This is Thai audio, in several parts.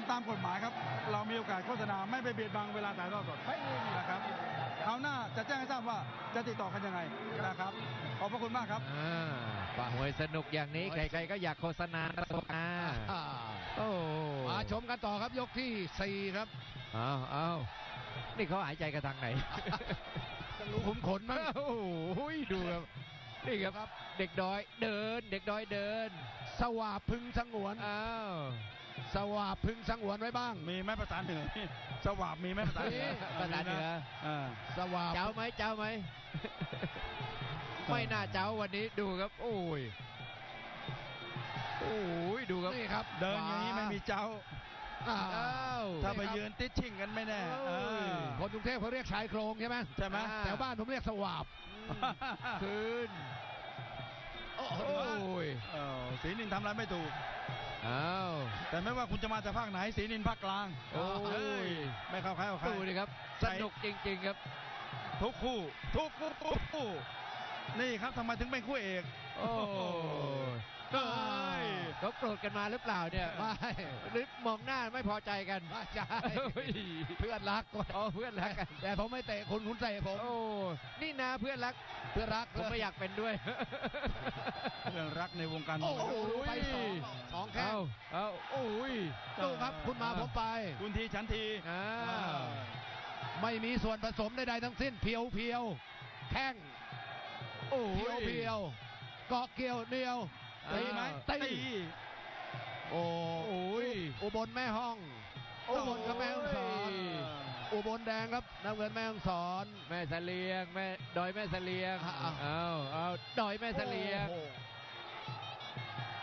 เป็นตามกฎหมายครับ เรามีโอกาสโฆษณาไม่ไปเบียดบังเวลาถ่ายทอดสดนะครับคราวหน้าจะแจ้งให้ทราบว่าจะติดต่อกันยังไงนะครับ ขอบพระคุณมากครับอ่ามวยสนุกอย่างนี้ ใครๆก็อยากโฆษณาโฆษณาอ่าโอ้มาชมกันต่อครับยกที่สี่ครับเอาเอานี่เขาหายใจกันทางไหนรูขุมขนมั้งโอ้โหดูครับนี่ครับ เด็กดอยเดิน เด็กดอยเดิน สวาบพึงสงวนอ้าว สวาบพึงสงวนไว้บ้าง มีไหมภาษาเหนือสวาบมีไหมภาษาเหนือภาษาเหนืออ่าสวาบเจ้าไหมเจ้าไหมไม่น่าเจ้าวันนี้ดูครับ โอ้ยโอ้ยดูครับนี่ครับ เดินอย่างนี้ไม่มีเจ้าอ่าอ้าวถ้าไปยืนติดชิ่งกันไม่แน่โอ้ยเออคนกรุงเทพเขาเรียกชายโครงใช่ไหมใช่ไหมอ่าแถวบ้านผมเรียกสวาบคืนโอ้โอ้ยเออศรีนินทำอะไรไม่ถูก อ้าวแต่ไม่ว่าคุณจะมาจากภาคไหนศรีนินภาคกลางโอ้ยเฮ้ไม่เข้าใครเอาใครดูดิครับใช่สนุกจริงๆครับ ทุกคู่ ทุกคู่นี่ครับทำไมถึงเป็นคู่เอก โอ้ย เฮ้ยเขาโกรธกันมาหรือเปล่าเนี่ยไม่หรือมองหน้าไม่พอใจกันไม่ใช่เฮ้ยเพื่อนรักอ๋อเพื่อนรักกันแต่ผมไม่เตะคุณคุณเตะผมโอ้นี่นะเพื่อนรักเพื่อนรักผมไม่อยากเป็นด้วย เพื่อนรักในวงการมโอ้วยโหไปสองสองแข้งเอาเอาโอ้ยดูครับคุณมาผมไป คุณทีฉันทีอ้าวไม่มีส่วนผสมใดๆทั้งสิ้นเพียวเพียวๆแข้งโอ้เพียวยเพียวเกาะเกี่ยวเหนียว ตีไหมตีตีโอ้โอ้ยอุบลแม่ห้อง อุบลกับแม่ฮ่องสอนอุบลแดงครับน้ำเงินแม่ฮ่องสอน แม่เสลียงแม่ดอยแม่เสลียงอะเอาเอาดอยแม่เสลียง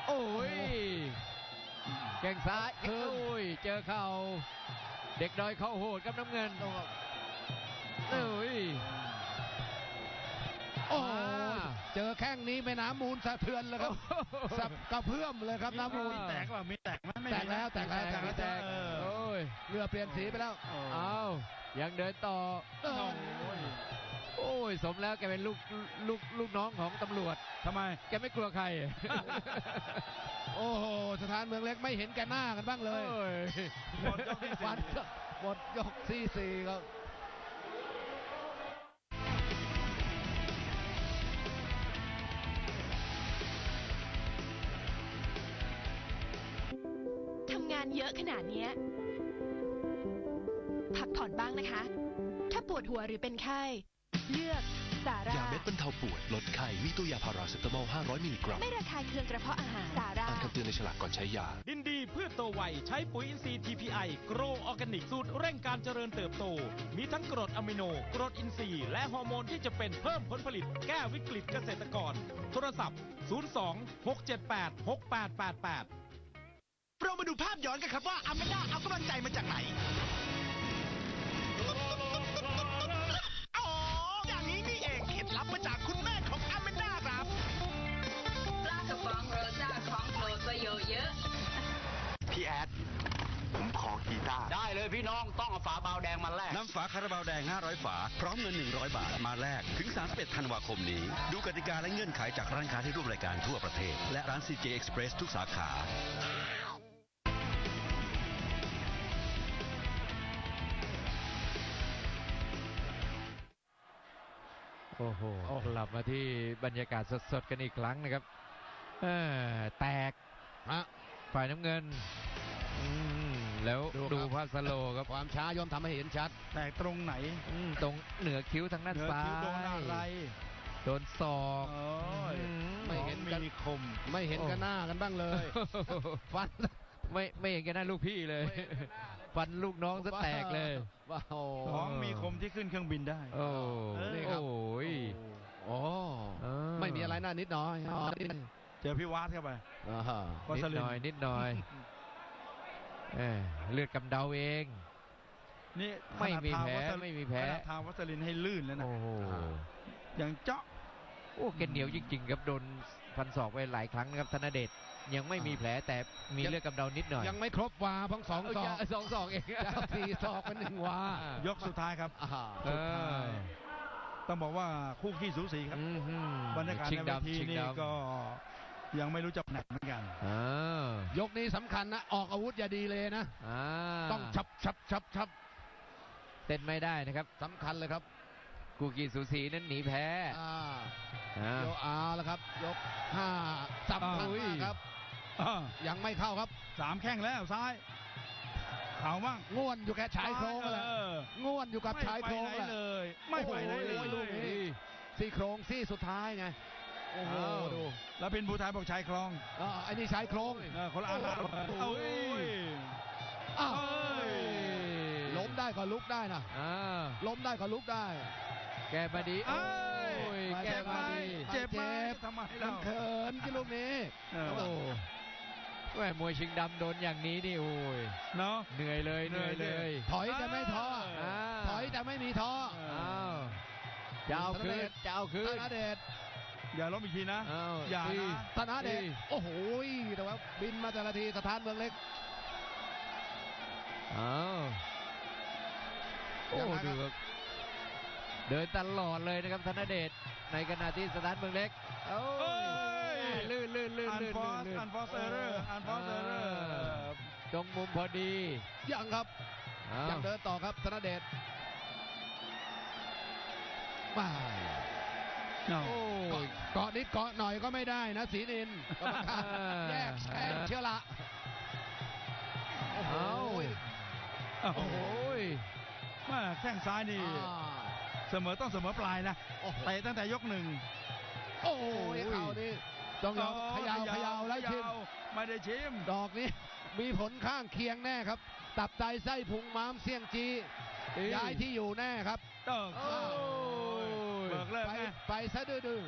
โอ้โหโอ้ยแข้งซ้ายคืนโอ้ยเจอเข่าเด็กดอยเข้าโหดกับน้ำเงินโอ้ยโอ้โหอ่า เจอแข้งนี้แม่น้ำมูลสะเทือนเลยครับสับกระเพื่อมเลยครับน้ำมูลมีแตกว่ามีแตกไหมไม่มีแตกแล้วแตกแล้วแตกแล้วแตกเออโอ้ยเรือเปลี่ยนสีไปแล้วเอายังเดินต่อเออโอ้ยโอ้ยสมแล้วแกเป็นลูกลูกลูกน้องของตำรวจทำไม แกไม่กลัวใคร โอ้โหสถานเมืองเล็กไม่เห็นแกหน้ากันบ้างเลยโอ้ยหมดยกที่ฟัสี่นหมดยกที่สี่ครับ อะขนาดเนี้ย พักผ่อนบ้างนะคะ ถ้าปวดหัวหรือเป็นไข้ เลือกสารายาเม็ดบรรเทาปวดลดไข้ มีตัวยาพาราเซตามอล 500 มิลลิกรัม ไม่ระคายเคืองกระเพาะอาหาร สาราอ่านคำเตือนในฉลากก่อนใช้ยา ดินดีพืชโตไว ใช้ปุ๋ยอินทรีย์ TPI โกรออร์แกนิก สูตรเร่งการเจริญเติบโต มีทั้งกรดอะมิโน กรดอินทรีย์ และฮอร์โมนที่จะเป็นเพิ่มผลผลิต แก้วิกฤตเกษตรกร โทรศัพท์ 02 678 6888 เรามาดูภาพย้อนกันครับว่าอเมด้าเอากำลังใจมาจากไหนอ๋ออย่างนี้นี่เองเคล็ดลับมาจากคุณแม่ของอเมด้าครับปลากระป๋องโรซ่าของโปรดประโยชน์เยอะพี่แอดผมขอกีตาร์ได้เลยพี่น้องต้องเอาฝาเบาแดงมาแลกน้ำฝาคาราบาวแดง 500 ฝา พร้อมเงิน 100 บาทมาแลกถึง 31 ธันวาคมนี้ ดูกติกาและเงื่อนไขจากร้านค้าที่ร่วมรายการทั่วประเทศ และร้าน CJ Express ทุกสาขา โอ้โหกลับมาที่บรรยากาศสดๆกันอีกครั้งนะครับเออแตกฮะฝ่ายน้ำเงินอืมแล้วดูครับดูภาพสโลว์ครับความช้าย่อมทำให้เห็นชัด แตกตรงไหนอืมตรงเหนือคิ้วทางด้านเหนือซ้ายคิ้วโดนอะไรโดนศอกโอ้ยอืมไม่เห็นกันมีคม ไม่เห็นกันหน้ากันบ้างเลยฟันไม่ไม่เห็นแกหน้าลูกพี่เลย ฟันลูกน้องซะแตกเลยว้าวของมีคมที่ขึ้นเครื่องบินได้ โอ้เออนี่ครับโอ้ยโอ้เออไม่มีอะไรน่านิดหน้อยอ๋อนิดเจอพี่วาดเข้าไปอ่าฮะวันิสดลิหน่อยนิดหน่อยเอ้ยเลือดกำเดาเองนี่ไม่มีขนาดทาแผลวัสลินไม่มีแผลขนาดทาวัสลินให้ลื่นแล้วนะโอ้โหอย่างเจาะโอ้แกเหนียวจริงๆครับโดนฟันศอกไปหลายครั้งนะครับธนเดช ยังไม่มีแผลแต่มีเลือดกำเดานิดหน่อย ยังไม่ครบวาพังสองศอกเสองศอกเองจะเอาสี่ศอกเป็นหนึ่งวายกสุดท้ายครับอ่าเออต้องบอกว่าคู่ขี้สูสีครับอื้อหือบรรยากาศชิงในเวดำทีชิงนี่ดำก็ยังไม่รู้จะหนักเหมือนกันอ้าวยกนี้สำคัญนะ ออกอาวุธอย่าดีเลยนะอ่าต้องชับชับชับชับเต้นไม่ได้นะครับสำคัญเลยครับ กูกีสูสีนั้นหนีแพ้อ่าอ่าโยอาแล้วครับ ยกห้าสำคัญอุ้ยมากครับ อ่ายังไม่เข้าครับ สามแข้งแล้วซ้ายเอาบ้างง่วนอยู่แค่ชายโครงแหละเออง่วนอยู่กับชายโครงไม่ไปแหไหนละเลย ไม่ไปไหนเลโอ้ยโหลูกนี้ซี่โครงซี่สุดท้ายไงโอ้โหอ้าวดูแล้วเป็นผู้ท้ายบอกชายคลองอ่าไอ้นี่ชายโครงเออคนละอันละโอ้โหเอ้ยอ้าวเอ้ยล้มได้ก็ลุกได้นะอ่าล้มได้ก็ลุกได้ แกมาดีเอ้ยโอ้ยไม่แกเจ็บไหมมาดี เจ็บไหมเจ็บทำไมมัเรานเขินที่ลูกนี้เออโอ้ แหม่มวยชิงดำโดนอย่างนี้นี่โอ้ยเนาะเหนื่อยเลยเหนื่อยเหนื่เลอยยถอยจะไม่ท้ออ่าถอยจะไม่มีท้ออ้าวจะเอาคืนจะเอาคืธนนเดชอย่าล้มอีกทีนะอ้าวอย่าตีนะธนเดชตีโอ้โหแต่ว่าบินมาแต่ละทีสถานเมืองเล็กอ้าวโอ้ยังไงครับดูครับเดินตลอดเลยนะครับธนเดชในขณะที่สถานเมืองเล็กโอ้เอ้ยย ลื่นลื่นลื่นอันลื่นฟอสลื่นอันฟอสเออร์อันฟอสเออร์ตรงมุมพอดี ยังครับ อ้าว ยังเดินต่อครับธนเดชมาเนาะโอ้ย เกาะนิดเกาะหน่อยก็ไม่ได้นะสีนินกรรมการอ่าแยกแชงเชียวละโอ้โห เอ้าโอ้โหโอ้ยแม่แข้งซ้ายนี่ อ่าเสมอต้องเสมอปลายนะโอ้โห เตะตั้งแต่ยกหนึ่ง โอ้โหเข่านี่ ต้องยอมเขยาวขยาวแล้วชิมไม่ได้ชิม ดอกนี้มีผลข้างเคียงแน่ครับ ตับไตไส้พุงม้ามเสี่ยงจีตีย้ายที่อยู่แน่ครับเติกโอ้ยเบิกเลิกไปไงไปซะดื้อ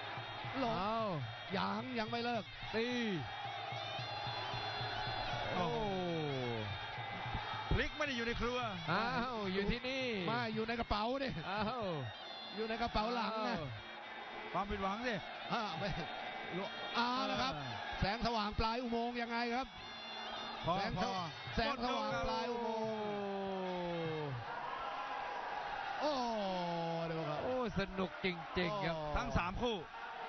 ๆหลงเอายังยังไม่เลิกตีโอ้โอ้โหพลิกไม่ได้อยู่ในครัวอ้าวอยู่ที่นี่มาอยู่ในกระเป๋าดิอ้าวอยู่ในกระเป๋าหลังนะความผิดหวังสิอ่าไม่รู้ เอ่าแล้วครับ แสงสว่างปลายอุโมงค์ยังไงครับพอแสงพสอว่างแสงสว่างปลายอุโมงค์โอ้ดูครับโอ้สนุกจริง ๆ ครับโอ้ทั้งสามคู่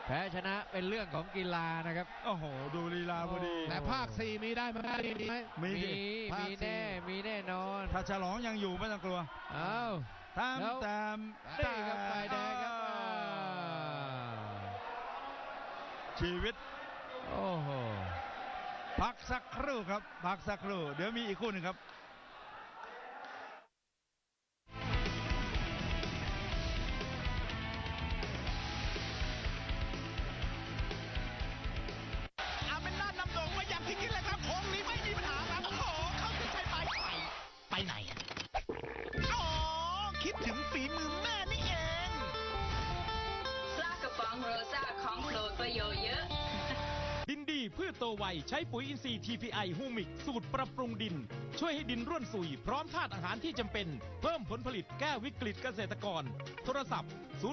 แพ้ชนะเป็นเรื่องของกีฬานะครับ โอ้โห ดูลีลาพอดี แต่ภาคสี่มีได้ไหมมีไหมมีมีดิภาคมีสี่แน่มีแน่นอน ถ้าฉลองยังอยู่ไม่ต้องกลัว อ้าวตามแล้วตามนี่ครับฝ่ายแดงครับ ชีวิต โอ้โหพักสักครู่ครับ พักสักครู่ เดี๋ยวมีอีกคู่หนึ่งครับ ปุ๋ยอินทรีย์ TPI ฮูมิก สูตรปรับปรุงดิน ช่วยให้ดินร่วนสุย พร้อมธาตุอาหารที่จำเป็น เพิ่มผลผลิตแก้วิกฤตเกษตรกร โทรศัพท์ 02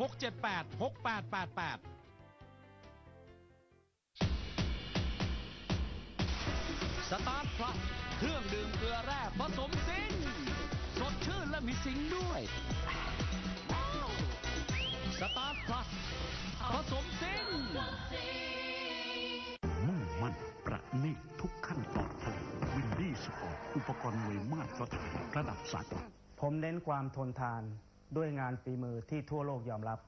678 6888สตาร์ทพลัสเครื่องดื่มเกลือแร่ผสมซิงสดชื่นและมีซิงด้วย สตาร์ทพลัสผสมซิง ปอร์ตอุปกรณ์มวยมาตรฐานระดับสากลผมเน้นความทนทานด้วยงานฝีมือที่ทั่วโลกยอมรับ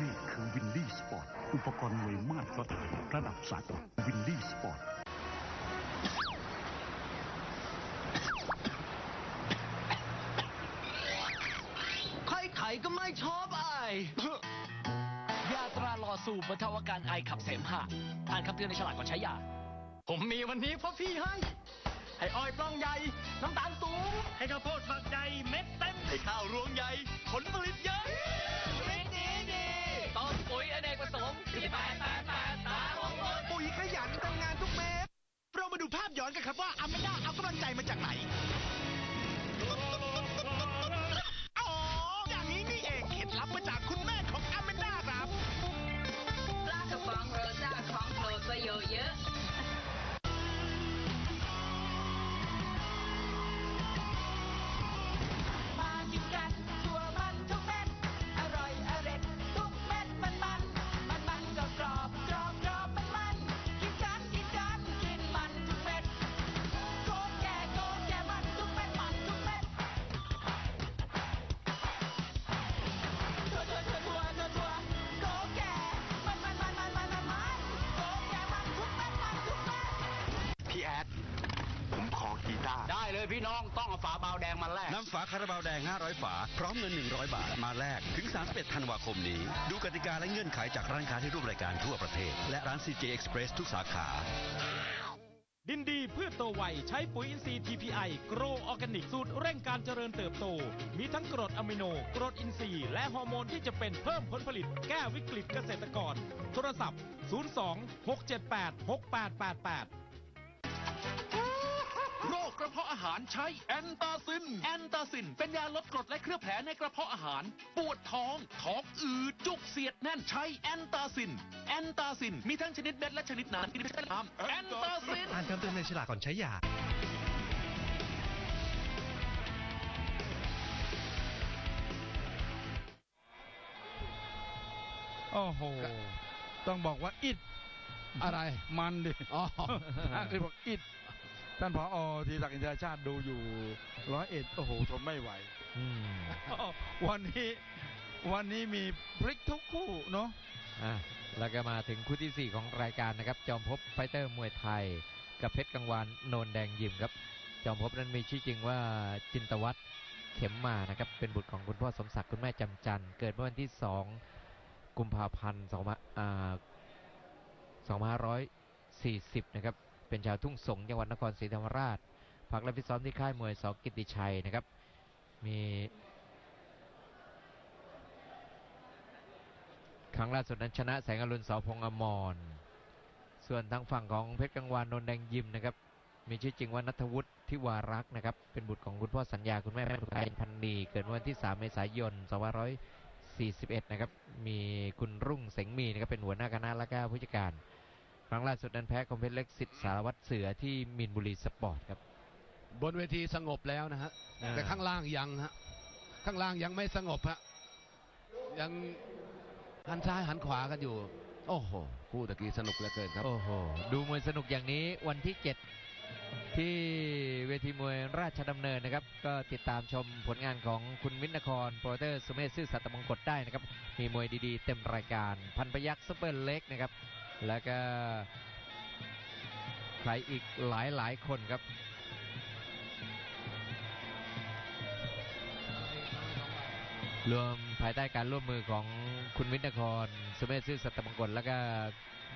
นี่คือวินดี้สปอร์ตอุปกรณ์มวยมาตรฐานระดับสากลวินดี้สปอร์ตใครๆก็ไม่ชอบไอ ยาตราหล่อสูบบรรเทาอาการไอขับเสมหะอ่านคำเตือนในฉลากก่อนใช้ยา ผมมีวันนี้เพราะพี่ให้ ให้อ้อยปล้องใหญ่ น้ำตาลสูง ให้ข้าวโพดฝักใหญ่เม็ดเต็ม ให้ข้าวรวงใหญ่ ผลผลิตเยอะดีดีดีต้นปุ๋ยอเนกประสงค์ที่แปดแปดแปดตาของคนปุ๋ยขยันทำงานทุกเม็ดเรามาดูภาพย้อนกันครับว่าอาเมด้าเอากำลังใจมาจากไหน พี่น้องต้องเอาฝาบาวแดงมาแลกนำฝาคาราบาวแดง 500 ฝา พร้อมเงิน 100 บาท มาแลกถึง 31 ธันวาคมนี้ ดูกติกาและเงื่อนไขจากร้านค้าที่ร่วมรายการทั่วประเทศ และร้าน CJ Express ทุกสาขา ดินดีพืชโตไวใช้ปุ๋ยอินทรีย์ TPI โกรออร์แกนิกสูตรเร่งการเจริญเติบโต มีทั้งกรดอะมิโน กรดอินทรีย์ และฮอร์โมนที่จะเป็นเพิ่มผลผลิต แก้วิกฤตเกษตรกร โทรศัพท์ 02 678 6888 โรคกระเพาะอาหารใช้แอนตาซิน แอนตาซิน เป็นยาลดกรดและเคลือบแผลในกระเพาะอาหาร ปวดท้อง ท้องอืด จุกเสียดแน่นใช้แอนตาซิน แอนตาซิน มีทั้งชนิดเม็ดและชนิดน้ำกินไม่ใช่น้ำแอนตาซิน อ่านคำเตือนในฉลากก่อนใช้ยา โอ้โห ต้องบอกว่าอิดอะไร มันดิอ๋อท่านที่บอกอิด ท่านผอทีศักดิ์อินทรชาติดูอยู่ร้อยเอ็ดโอ้โหทนไม่ไหว อืมวันนี้วันนี้มีพลิกทุกคู่เนาะอะแล้วก็มาถึงคู่ที่ 4 ของรายการนะครับ จอมภพไฟเตอร์มวยไทย กับเพชรกังวานโนนแดงยิมครับ จอมภพนั้นมีชื่อจริงว่าจินตวัฒน์เข็มมานะครับ เป็นบุตรของคุณพ่อสมศักดิ์คุณแม่จำจันทร์เกิดเมื่อวันที่ 2 กุมภาพันธ์2อ่า2540 นะครับ เป็นชาวทุ่งสงจังหวัดนครศรีธรรมราชพักและพิตซ้อมที่ค่ายมวยสกิติชัยนะครับ มีครั้งล่าสุดนั้นชนะแสงอรุณสอพงษ์อมร ส่วนทางฝั่งของเพชรกังวานนนแดงยิมนะครับ มีชื่อจริงว่านัทวุฒิทิวารักษ์นะครับ เป็นบุตรของคุณพ่อสัญญาคุณแม่แม่ไทยพันนีเกิดวันที่ 3 เมษายน2541 นะครับ มีคุณรุ่งเสงมีนะครับเป็นหัวหน้าคณะและก็ผู้จัดการ ครั้งล่าสุดนั้นแพ้คอมเพชรเล็กสิทธิ์สารวัตรเสือที่มินบุรีสปอร์ตครับ บนเวทีสงบแล้วนะฮะ อ่า แต่ข้างล่างยังฮะ ข้างล่างยังไม่สงบฮะ ยังหันซ้ายหันขวากันอยู่ โอ้โห คู่ตะกี้สนุกเหลือเกินครับ โอ้โห ดูมวยสนุกอย่างนี้วันที่ 7 ที่เวทีมวยราชดำเนินนะครับ ก็ติดตามชมผลงานของคุณวินนครโปรเตอร์สุเมธซื่อสัตย์มงกฎได้นะครับ มีมวยดีๆ เต็มรายการ พันพยักษ์ซุปเปอร์เล็กนะครับ แล้วก็ใครอีกหลายหลายคนครับรวมภายใต้การร่วมมือของคุณวิทย์นครสุเมธซื่อสัตย์มงกลแล้วก็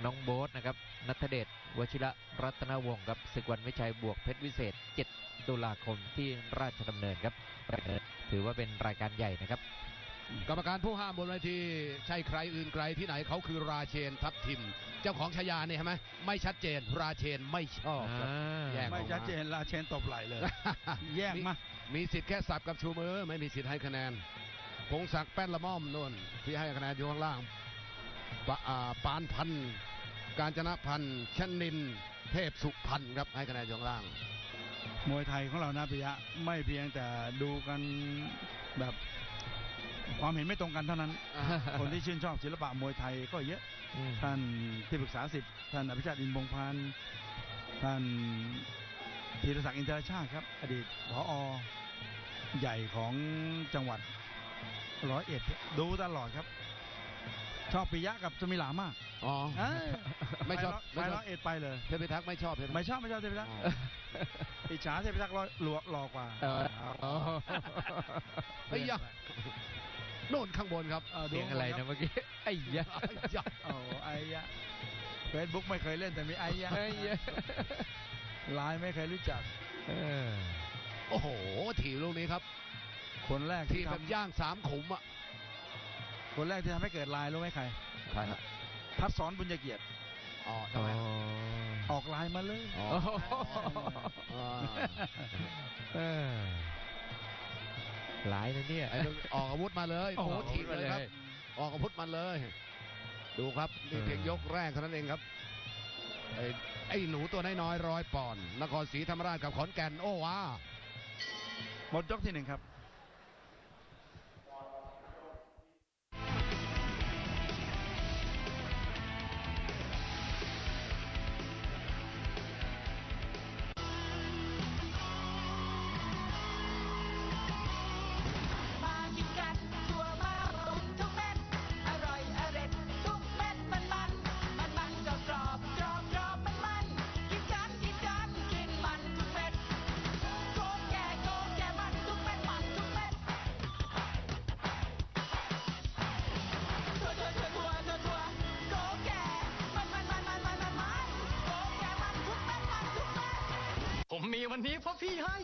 น้องโบ๊ทนะครับนัทเดชวชิระรัตนวงศ์ครับศึกวันวิชัยบวกเพชรวิเศษ 7 ตุลาคมที่ราชดำเนินครับ ถือว่าเป็นรายการใหญ่นะครับ กรรมการผู้ห้ามบนเวทีใช่ใครอื่นไกลที่ไหนเขาคือราเชนทัพทิม เจ้าของฉายาเนี่ยใช่ไหมไม่ชัดเจนราเชนไม่ชอบครับอ่าแยกออกไม่มาชัดเจนลาเชนตบไหลเลย แยกมา มีสิทธิ์แค่สับกับชูมือ ไม่มีสิทธิ์ให้คะแนนพงศักดิ์แป้นละม่อมนนที่ให้คะแนนอยู่ข้างล่างปะอ่าปานพันธ์การจนะพันธ์ชนิน เทพสุพันธ์ครับให้คะแนนอยู่ข้างล่าง มวยไทยของเรานะปิยะ ไม่เพียงแต่ดูกันแบบ ความเห็นไม่ตรงกันเท่านั้น คนที่ชื่นชอบศิลปะมวยไทยก็เยอะอืมท่านที่ปรึกษาสิทธิ์ท่านอภิชาติอินทร์พงษ์พันธ์ท่านธีรศักดิ์อินทรชาติครับ อดีตผอใหญ่ของจังหวัดร้อยเอ็ดดูตลอดครับ ชอบปิยะกับสมิลามากอ๋อเอ้ยไม่ชอบไปไม่ชร้ออบยเอ็ดไปเลยเทพิทักษ์ไม่ชอบเทพิทักษ์ไม่ชอบไม่ชอบเทพิทักษ์อิจฉาเทพิทักษ์ร้อยหลวหล่อกว่าเอออ๋อเฮ้ยยะ โน่นข้างบนครับเสียงอะไรนะเมื่อกี้ไอ้ยะไอ้ยะโอ้ไอ้ยะเฟซบุ๊กไม่เคยเล่นแต่มีไอ้ยะไอ้ยะไลน์ไม่เคยรู้จักเออโอ้โหถีบลูกนี้ครับ คนแรกถีที่บแบบทำย่างสามขุมอะคนแรกที่ทำให้เกิดไลน์รู้ไหมใครใครฮะทัศสอนบุญเกียรติอ๋อทำไมออกไลน์มาเลย อ๋ออ๋อเออหลายนะเนี่ย ไอ้ลูกออกอาวุธมาเลยโอ้โอ้โหโหถีบเลยครับเลยออกอาวุธมาเลย ดูครับนี่เพียงยกแรกเท่านั้นเองครับ ไอ้ไอ้หนูตัวน้อยๆร้อยปอนด์นครศรีธรรมราชกับขอนแก่น โอ้ว้า หมดยกที่หนึ่งครับ มีวันนี้เพราะพี่ให้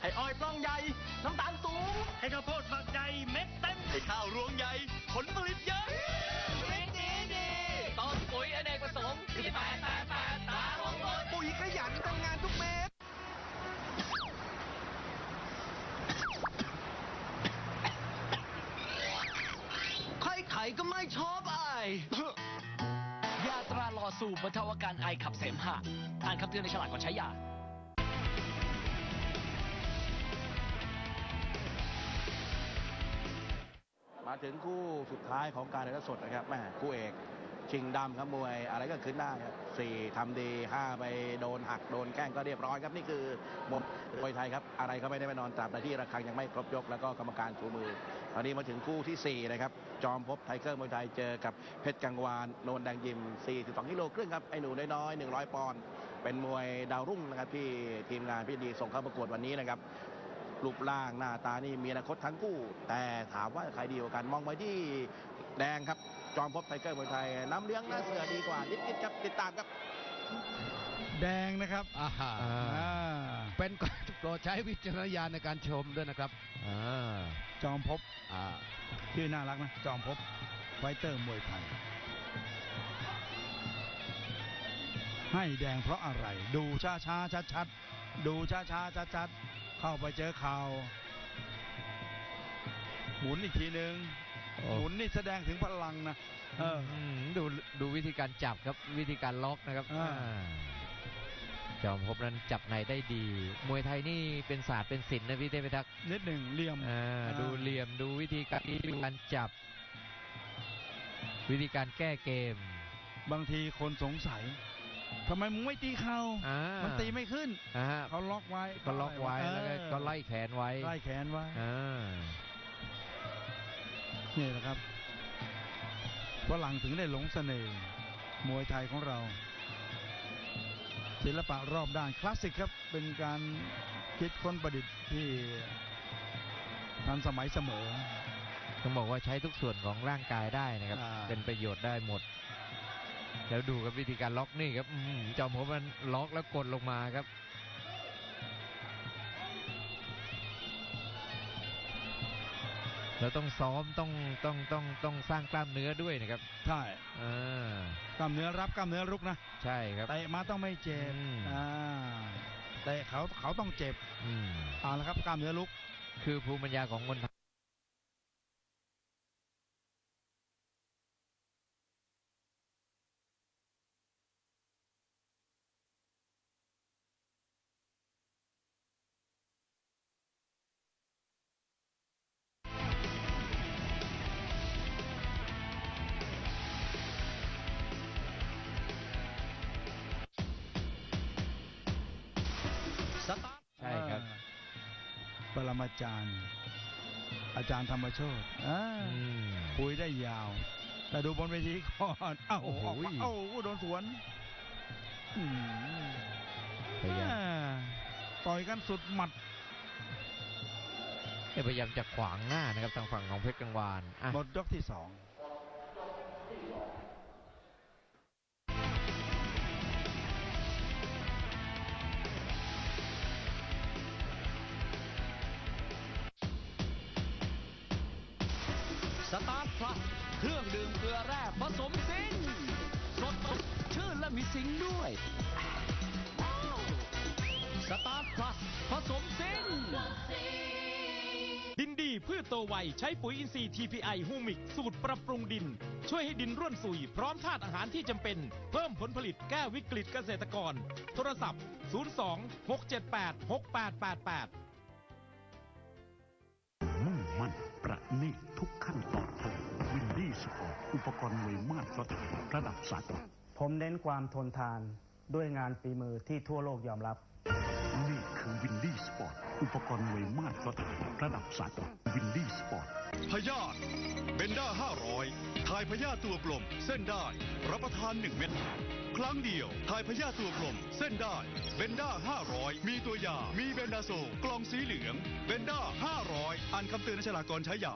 ให้อ้อยปล้องใหญ่ น้ำตาลสูง ให้ข้าวโพดฝักใหญ่เม็ดเต็ม ให้ข้าวรวงใหญ่ ผลผลิตเยอะดีดีดีต้นปุ๋ยอเนกประสงค์ที่แปดแปดแปดตาลงรถปุ๋ยขยันทำงานทุกเม็ดใครๆก็ไม่ชอบไอยาตราหล่อสูบบรรเทาอาการไอขับเสมหะอ่านคำเตือนในฉลากก่อนใช้ยา มาถึงคู่สุดท้ายของการถ่ายทอดสดนะครับแม่คู่เอก ชิงดำครับมวยอะไรก็ขึ้นได้ครับสี่ทำดีห้าไปโดนหักโดนแกล้งก็เรียบร้อยครับนี่คือมดมวยไทยครับอะไรก็ไม่ได้ไปนอนตราบใดที่ระฆังยังไม่ครบยกแล้วก็กรรมการชูมือตอนนี้มาถึงคู่ที่สี่นะครับ จอมพบไทเกอร์มวยไทยเจอกับเพชรกังวาน โนนแดงยิม 42กิโลครึ่งครับ ไอ้หนูน้อยๆ 100 ปอนด์ เป็นมวยดาวรุ่งนะครับที่ทีมงานพี่ดีส่งเข้าประกวดวันนี้นะครับ รูปร่างหน้าตานี่มีอนาคตทั้งคู่ แต่ถามว่าใครดีกว่ากันมองไปที่แดงครับ จอมพบไทเกอร์เมืองไทยน้ำเลี้ยงหน้าเสือดีกว่านิดๆครับติดตามครับ แดงนะครับอ่าฮะอ่าเป็นโปรดใช้วิจารณญาณในการชมด้วยนะครับอ่าจอมพบอ่าชื่อน่ารักนะ จอมพบไฟเตอร์มวยไทย ให้แดงเพราะอะไร ดูช้าช้าชัดชัดๆดูช้าช้าชัดชัดๆ เข้าไปเจอเข่าหมุนอีกทีหนึ่งโอ้หมุนนี่แสดงถึงพลังนะเออมดูดูวิธีการจับครับวิธีการล็อกนะครับอ่าอ่าจอมพบนั้นจับในได้ดี มวยไทยนี่เป็นศาสตร์เป็นศิลป์นะพี่เทพทักษ์นิดหนึ่งเหลี่ยมอ่าอ่าดูเหลี่ยมดูวิธีการวิธีการจับ วิธีการแก้เกม บางทีคนสงสัย ทำไมมึงไม่ตีเข่าอ่ามันตีไม่ขึ้นอ่าฮะเขาล็อกไว้ก็ล็อกไว้แล้วก็เออก็ไล่แขนไว้ไล่แขนไว้ อ่า นี่แหละครับฝรั่งถึงได้หลงเสน่ห์มวยไทยของเรา ศิลปะรอบด้านคลาสสิกครับ เป็นการคิดค้นประดิษฐ์ที่ทันสมัยเสมอ ต้องบอกว่าใช้ทุกส่วนของร่างกายได้นะครับ อ่า เป็นประโยชน์ได้หมด แล้วดูครับวิธีการล็อกนี่ครับอื้อหือจอมพบมันล็อกแล้วกดลงมาครับแล้วต้องซ้อมต้องต้องต้องต้องสร้างกล้ามเนื้อด้วยนะครับ ใช่อ่ากล้ามเนื้อรับกล้ามเนื้อรุกนะ ใช่ครับเตะมาต้องไม่เจ็บอืมอ่าเตะเขาเขาต้องเจ็บอืมเอาละครับกล้ามเนื้อลุก คือภูมิปัญญาของคนไทย ปรมาจารย์ อาจารย์ธรรมโชตอ่าอืมคุยได้ยาว แต่ดูบนเวทีก่อนเอ้าโอ้โหออกมาเอ้าโดนสวนอืมพยายามอ่าต่อยกันสุดหมัดพยายามจะขวางหน้านะครับทางฝั่งของเพชรกังวานอะหมดยกที่สอง สตาร์ทพลัสเครื่องดื่มเกลือแร่ผสมซิงสดสดชื่นและมีซิงด้วยสตาร์ทพลัสผสมซิงดินดีพืชโตไวใช้ปุ๋ยอินทรีย์ TPI ฮูมิก สูตรปรับปรุงดิน ช่วยให้ดินร่วนซุย พร้อมธาตุอาหารที่จำเป็น เพิ่มผลผลิตแก้วิกฤตเกษตรกร โทรศัพท์ 02 678 6888 ประณีตทุกขั้นตอนผลิตวินดี้สปอร์ตอุปกรณ์มวยมาตรฐานระดับสากลผมเน้นความทนทานด้วยงานฝีมือที่ทั่วโลกยอมรับ นี่คือวินดี้สปอร์ตอุปกรณ์มวยมาตรฐานระดับสากลวินดี้สปอร์ตพยาธิ เบนด้า500 ทายพยาธิตัวกลม เส้นได้ รับประทาน 1 เม็ด ครั้งเดียว ทายพยาธิตัวกลม เส้นได้ เบนด้า500 มีตัวยา มีเบนดาโซ กล่องสีเหลือง เบนด้า500 อ่านคำเตือนในฉลากก่อนใช้ยา